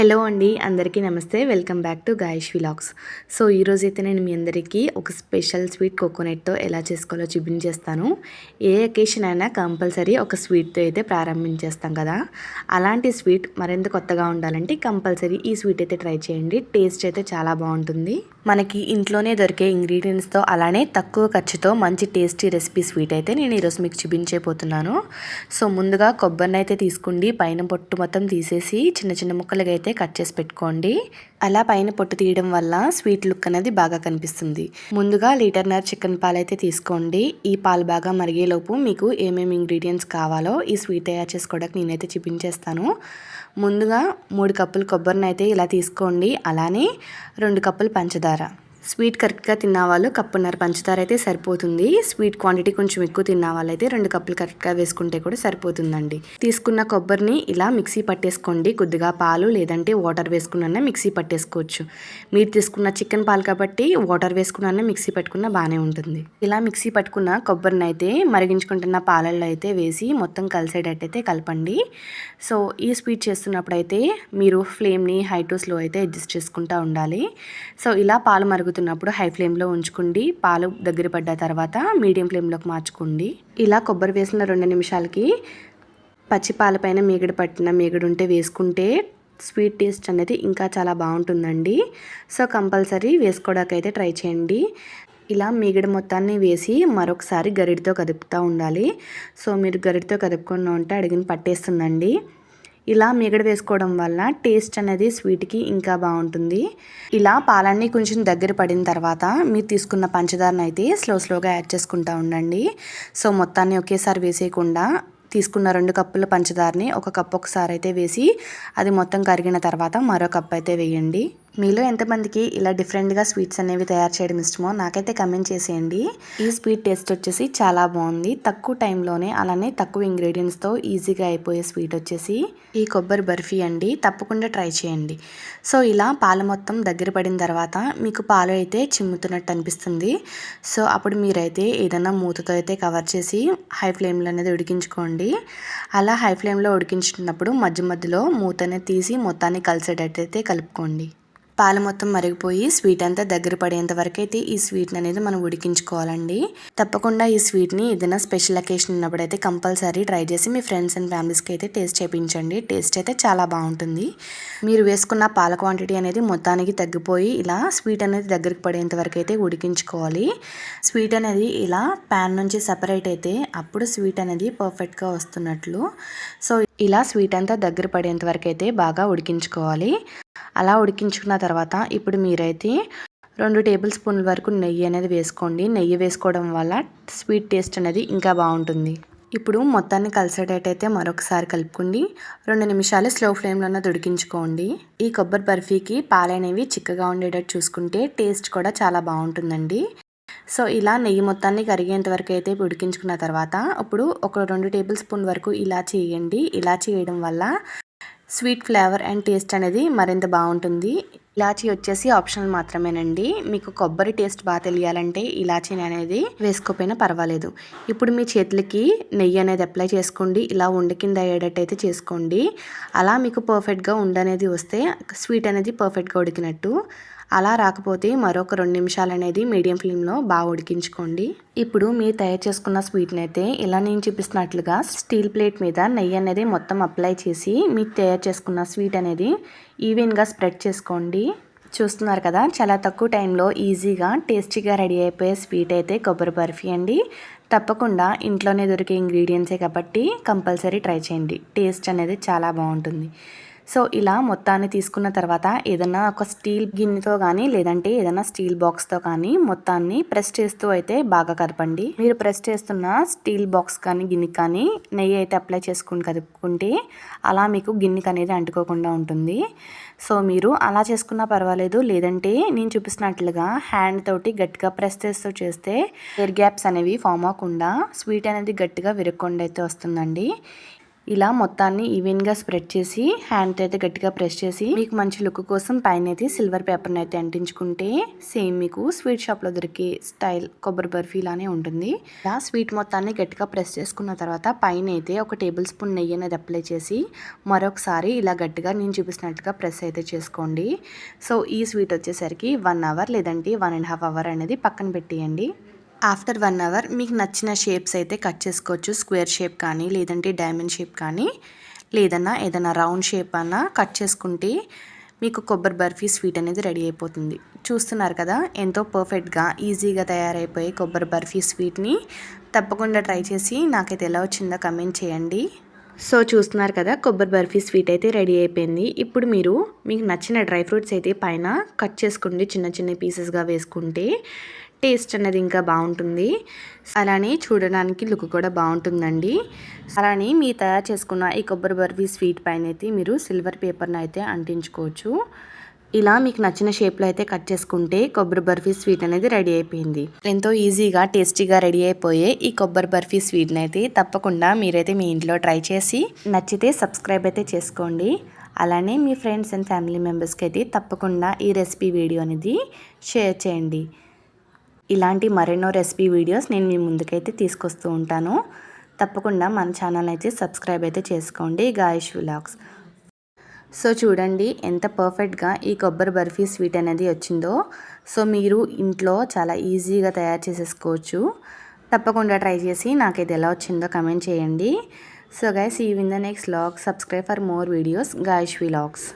Hello అండి అందరికీ నమస్తే. Welcome back to Gayash vlogs. So ఈరోజు అయితే నేను మీ అందరికీ ఒక స్పెషల్ స్వీట్ కోకోనట్తో ఎలా చేసుకోవాలో చూపించేస్తాను ఏ అకేషన్ అయినా కంపల్సరీ ఒక స్వీట్తో అయితే ప్రారంభించేస్తాం కదా. అలాంటి స్వీట్ మరింత కొత్తగా ఉండాలంటే కంపల్సరీ ఈ స్వీట్ అయితే ట్రై చేయండి. టేస్ట్ అయితే చాలా బాగుంటుంది. మనకి ఇంట్లోనే దొరికే ఇంగ్రీడియంట్స్తో అలానే తక్కువ ఖర్చుతో మంచి టేస్టీ రెసిపీ స్వీట్ అయితే నేను ఈరోజు మీకు చూపించబోతున్నాను. సో ముందుగా కొబ్బరిని అయితే తీసుకోండి. పైన పొట్టు మొత్తం తీసేసి చిన్న చిన్న ముక్కలుగా అయితే కట్ చేసి పెట్టుకోండి. అలా పైన పొట్టు తీయడం వల్ల స్వీట్ లుక్ అనేది బాగా కనిపిస్తుంది. ముందుగా లీటర్నర్ చికెన్ పాలు అయితే తీసుకోండి. ఈ పాలు బాగా మరిగేలోపు మీకు ఏమేమి ఇంగ్రీడియంట్స్ కావాలో ఈ స్వీట్ తయారు చేసుకోవడానికి నేనైతే చూపించేస్తాను. ముందుగా మూడు కప్పులు కొబ్బరిని అయితే ఇలా తీసుకోండి. అలానే రెండు కప్పులు పంచదార. స్వీట్ కరెక్ట్గా తిన్న వాళ్ళు కప్పున్నర పంచదార అయితే సరిపోతుంది. స్వీట్ క్వాంటిటీ కొంచెం ఎక్కువ తిన్న వాళ్ళైతే రెండు కప్పులు కరెక్ట్గా వేసుకుంటే కూడా సరిపోతుందండి. తీసుకున్న కొబ్బరిని ఇలా మిక్సీ పట్టేసుకోండి. కొద్దిగా పాలు లేదంటే వాటర్ వేసుకున్న మిక్సీ పట్టేసుకోవచ్చు. మీరు తీసుకున్న చికెన్ పాలు కాబట్టి వాటర్ వేసుకున్న మిక్సీ పట్టుకున్న బాగానే ఉంటుంది. ఇలా మిక్సీ పట్టుకున్న కొబ్బరిని అయితే మరిగించుకుంటున్న పాలల్లో అయితే వేసి మొత్తం కలిసేటట్టయితే కలపండి. సో ఈ స్వీట్ చేస్తున్నప్పుడు అయితే మీరు ఫ్లేమ్ని హై టు స్లో అయితే అడ్జస్ట్ చేసుకుంటూ ఉండాలి. సో ఇలా పాలు మరుగు మరుగుతున్నప్పుడు హై ఫ్లేమ్లో ఉంచుకోండి. పాలు దగ్గర పడ్డ తర్వాత మీడియం ఫ్లేమ్లోకి మార్చుకోండి. ఇలా కొబ్బరి వేసిన రెండు నిమిషాలకి పచ్చి పాలపైన మీగడ పట్టిన మీగడు ఉంటే వేసుకుంటే స్వీట్ టేస్ట్ అనేది ఇంకా చాలా బాగుంటుందండి. సో కంపల్సరీ వేసుకోవడానికి అయితే ట్రై చేయండి. ఇలా మీగడ మొత్తాన్ని వేసి మరొకసారి గరిడితో కదుపుతూ ఉండాలి. సో మీరు గరిడితో కదుపుకుండా ఉంటే అడిగిన పట్టేస్తుందండి. ఇలా మిగడ వేసుకోవడం వల్ల టేస్ట్ అనేది స్వీట్కి ఇంకా బాగుంటుంది. ఇలా పాలన్నీ కొంచెం దగ్గర పడిన తర్వాత మీరు తీసుకున్న పంచదారను అయితే స్లో స్లోగా యాడ్ చేసుకుంటూ ఉండండి. సో మొత్తాన్ని ఒకేసారి వేసేయకుండా తీసుకున్న రెండు కప్పుల పంచదారని ఒక కప్పు ఒకసారి అయితే వేసి అది మొత్తం కరిగిన తర్వాత మరో కప్ అయితే వేయండి. మీలో ఎంతమందికి ఇలా డిఫరెంట్గా స్వీట్స్ అనేవి తయారు చేయడం ఇష్టమో నాకైతే కమెంట్ చేసేయండి. ఈ స్వీట్ టేస్ట్ వచ్చేసి చాలా బాగుంది. తక్కువ టైంలోనే అలానే తక్కువ ఇంగ్రీడియంట్స్తో ఈజీగా అయిపోయే స్వీట్ వచ్చేసి ఈ కొబ్బరి బర్ఫీ అండి. తప్పకుండా ట్రై చేయండి. సో ఇలా పాలు మొత్తం దగ్గర పడిన తర్వాత మీకు పాలు అయితే చిమ్ముతున్నట్టు అనిపిస్తుంది. సో అప్పుడు మీరైతే ఏదైనా మూతతో అయితే కవర్ చేసి హై ఫ్లేమ్లో అనేది ఉడికించుకోండి. అలా హై ఫ్లేమ్లో ఉడికించుకున్నప్పుడు మధ్య మధ్యలో మూతనే తీసి మొత్తాన్ని కలిసేటట్టయితే కలుపుకోండి. పాలు మొత్తం మరిగిపోయి స్వీట్ అంతా దగ్గర పడేంత వరకు అయితే ఈ స్వీట్ని అనేది మనం ఉడికించుకోవాలండి. తప్పకుండా ఈ స్వీట్ని ఏదైనా స్పెషల్ అకేషన్ ఉన్నప్పుడైతే కంపల్సరీ ట్రై చేసి మీ ఫ్రెండ్స్ అండ్ ఫ్యామిలీస్కి అయితే టేస్ట్ చేయించండి టేస్ట్ అయితే చాలా బాగుంటుంది. మీరు వేసుకున్న పాల క్వాంటిటీ అనేది మొత్తానికి తగ్గిపోయి ఇలా స్వీట్ అనేది దగ్గరికి పడేంత వరకు అయితే ఉడికించుకోవాలి. స్వీట్ అనేది ఇలా ప్యాన్ నుంచి సపరేట్ అయితే అప్పుడు స్వీట్ అనేది పర్ఫెక్ట్గా వస్తున్నట్లు. సో ఇలా స్వీట్ అంతా దగ్గర పడేంత వరకు అయితే బాగా ఉడికించుకోవాలి. అలా ఉడికించుకున్న తర్వాత ఇప్పుడు మీరైతే రెండు టేబుల్ స్పూన్ల వరకు నెయ్యి అనేది వేసుకోండి. నెయ్యి వేసుకోవడం వల్ల స్వీట్ టేస్ట్ అనేది ఇంకా బాగుంటుంది. ఇప్పుడు మొత్తాన్ని కలిసేటట్టయితే మరొకసారి కలుపుకోండి. రెండు నిమిషాలు స్లో ఫ్లేమ్లోనే ఉడికించుకోండి. ఈ కొబ్బరి బర్ఫీకి పాలనేవి చిక్కగా ఉండేటట్టు చూసుకుంటే టేస్ట్ కూడా చాలా బాగుంటుందండి. సో ఇలా నెయ్యి మొత్తాన్ని కరిగేంత వరకు అయితే ఉడికించుకున్న తర్వాత ఇప్పుడు ఒక రెండు టేబుల్ స్పూన్ వరకు ఇలా చేయండి ఇలా చేయడం వల్ల స్వీట్ ఫ్లేవర్ అండ్ టేస్ట్ అనేది మరింత బాగుంటుంది. ఇలాచీ వచ్చేసి ఆప్షనల్ మాత్రమేనండి. మీకు కొబ్బరి టేస్ట్ బాగా తెలియాలంటే ఇలాచీని అనేది వేసుకోపోయినా పర్వాలేదు. ఇప్పుడు మీ చేతులకి నెయ్యి అనేది అప్లై చేసుకోండి. ఇలా ఉండి కింద అయ్యేటట్టయితే చేసుకోండి. అలా మీకు పర్ఫెక్ట్గా ఉండనేది వస్తే స్వీట్ అనేది పర్ఫెక్ట్గా ఉడికినట్టు అలా రాకపోతే మరొక రెండు నిమిషాలు అనేది మీడియం ఫ్లేమ్లో బాగా ఉడికించుకోండి. ఇప్పుడు మీరు తయారు చేసుకున్న స్వీట్ని అయితే ఇలా నేను చూపిస్తున్నట్లుగా స్టీల్ ప్లేట్ మీద నెయ్యి అనేది మొత్తం అప్లై చేసి మీకు తయారు చేసుకున్న స్వీట్ అనేది ఈవెన్గా స్ప్రెడ్ చేసుకోండి. చూస్తున్నారు కదా చాలా తక్కువ టైంలో ఈజీగా టేస్టీగా రెడీ అయిపోయే స్వీట్ అయితే కొబ్బరి బర్ఫీ అండి. తప్పకుండా ఇంట్లోనే దొరికే ఇంగ్రీడియంట్సే కాబట్టి కంపల్సరీ ట్రై చేయండి. టేస్ట్ అనేది చాలా బాగుంటుంది. సో ఇలా మొత్తాన్ని తీసుకున్న తర్వాత ఏదైనా ఒక స్టీల్ గిన్నెతో కానీ లేదంటే ఏదైనా స్టీల్ బాక్స్తో కానీ మొత్తాన్ని ప్రెస్ చేస్తూ అయితే బాగా కదపండి మీరు ప్రెస్ చేస్తున్న స్టీల్ బాక్స్ కానీ గిన్నె కానీ నెయ్యి అయితే అప్లై చేసుకుని కదుపుకుంటే అలా మీకు గిన్నెకి అనేది అంటుకోకుండా ఉంటుంది. సో మీరు అలా చేసుకున్నా పర్వాలేదు. లేదంటే నేను చూపిస్తున్నట్లుగా హ్యాండ్ తోటి గట్టిగా ప్రెస్ చేస్తూ చేస్తే ఎయిర్ గ్యాప్స్ అనేవి ఫామ్ అవ్వకుండా స్వీట్ అనేది గట్టిగా విరగకుండా అయితే వస్తుందండి. ఇలా మొత్తాన్ని ఈవెన్గా స్ప్రెడ్ చేసి హ్యాండ్తో అయితే గట్టిగా ప్రెస్ చేసి మీకు మంచి లుక్ కోసం పైన అయితే సిల్వర్ పేపర్ని అయితే అంటించుకుంటే సేమ్ మీకు స్వీట్ షాప్లో దొరికే స్టైల్ కొబ్బరి బర్ఫీ లానే ఉంటుంది. ఇలా స్వీట్ మొత్తాన్ని గట్టిగా ప్రెస్ చేసుకున్న తర్వాత పైన అయితే ఒక టేబుల్ స్పూన్ నెయ్యి అనేది అప్లై చేసి మరొకసారి ఇలా గట్టిగా నేను చూపిస్తున్నట్టుగా ప్రెస్ అయితే చేసుకోండి. సో ఈ స్వీట్ వచ్చేసరికి వన్ అవర్ లేదంటే వన్ అండ్ హాఫ్ అవర్ అనేది పక్కన పెట్టేయండి. ఆఫ్టర్ వన్ అవర్ మీకు నచ్చిన షేప్స్ అయితే కట్ చేసుకోవచ్చు. స్క్వేర్ షేప్ కానీ లేదంటే డైమండ్ షేప్ కానీ లేదన్నా ఏదైనా రౌండ్ షేప్ అన్నా కట్ చేసుకుంటే మీకు కొబ్బరి బర్ఫీ స్వీట్ అనేది రెడీ అయిపోతుంది. చూస్తున్నారు కదా ఎంతో పర్ఫెక్ట్గా ఈజీగా తయారైపోయి కొబ్బరి బర్ఫీ స్వీట్ని తప్పకుండా ట్రై చేసి నాకైతే ఎలా వచ్చిందో కమెంట్ చేయండి. సో చూస్తున్నారు కదా కొబ్బరి బర్ఫీ స్వీట్ అయితే రెడీ అయిపోయింది. ఇప్పుడు మీరు మీకు నచ్చిన డ్రై ఫ్రూట్స్ అయితే పైన కట్ చేసుకోండి చిన్న చిన్న పీసెస్గా వేసుకుంటే టేస్ట్ అనేది ఇంకా బాగుంటుంది. అలానే చూడడానికి లుక్ కూడా బాగుంటుందండి. అలానే మీ తయారు చేసుకున్న ఈ కొబ్బరి బర్ఫీ స్వీట్ పైన అయితే మీరు సిల్వర్ పేపర్ని అయితే అంటించుకోవచ్చు. ఇలా మీకు నచ్చిన షేప్లో అయితే కట్ చేసుకుంటే కొబ్బరి బర్ఫీ స్వీట్ అనేది రెడీ అయిపోయింది. ఎంతో ఈజీగా టేస్టీగా రెడీ అయిపోయే ఈ కొబ్బరి బర్ఫీ స్వీట్ని అయితే తప్పకుండా మీరైతే మీ ఇంట్లో ట్రై చేసి నచ్చితే సబ్స్క్రైబ్ అయితే చేసుకోండి. అలానే మీ ఫ్రెండ్స్ అండ్ ఫ్యామిలీ మెంబర్స్కి అయితే తప్పకుండా ఈ రెసిపీ వీడియో అనేది షేర్ చేయండి. ఇలాంటి మరెన్నో రెసిపీ వీడియోస్ నేను మీ ముందుకైతే తీసుకొస్తూ ఉంటాను. తప్పకుండా మన ఛానల్ అయితే సబ్స్క్రైబ్ అయితే చేసుకోండి గాయష్ విలాగ్స్. సో చూడండి ఎంత పర్ఫెక్ట్గా ఈ కొబ్బరి బర్ఫీ స్వీట్ అనేది వచ్చిందో. సో మీరు ఇంట్లో చాలా ఈజీగా తయారు చేసేసుకోవచ్చు. తప్పకుండా ట్రై చేసి నాకైతే ఎలా వచ్చిందో కమెంట్ చేయండి. సో గైస్ ఈ in the next vlog subscribe for more videos. Gayash vlogs.